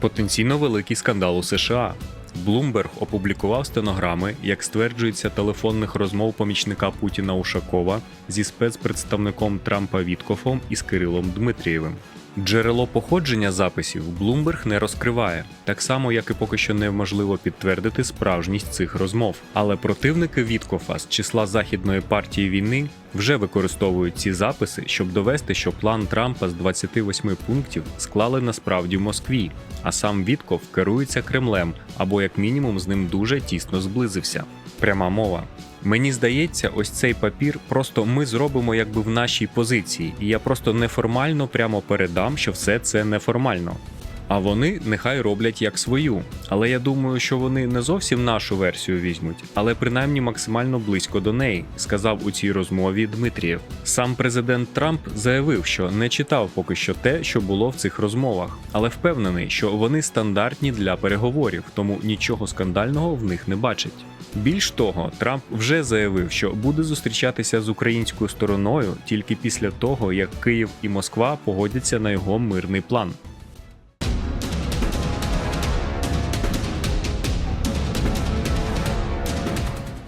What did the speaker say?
Потенційно великий скандал у США. Блумберг опублікував стенограми, як стверджується, телефонних розмов помічника Путіна Ушакова зі спецпредставником Трампа Віткофом і з Кирилом Дмитрієвим. Джерело походження записів Bloomberg не розкриває, так само як і поки що неможливо підтвердити справжність цих розмов. Але противники Віткофа з числа західної партії війни вже використовують ці записи, щоб довести, що план Трампа з 28 пунктів склали насправді в Москві, а сам Вітков керується Кремлем або як мінімум з ним дуже тісно зблизився. Пряма мова. Мені здається, ось цей папір просто ми зробимо якби в нашій позиції, і я просто неформально прямо передам, що все це неформально. А вони нехай роблять як свою. Але я думаю, що вони не зовсім нашу версію візьмуть, але принаймні максимально близько до неї, сказав у цій розмові Дмитрієв. Сам президент Трамп заявив, що не читав поки що те, що було в цих розмовах, але впевнений, що вони стандартні для переговорів, тому нічого скандального в них не бачить. Більш того, Трамп вже заявив, що буде зустрічатися з українською стороною тільки після того, як Київ і Москва погодяться на його мирний план.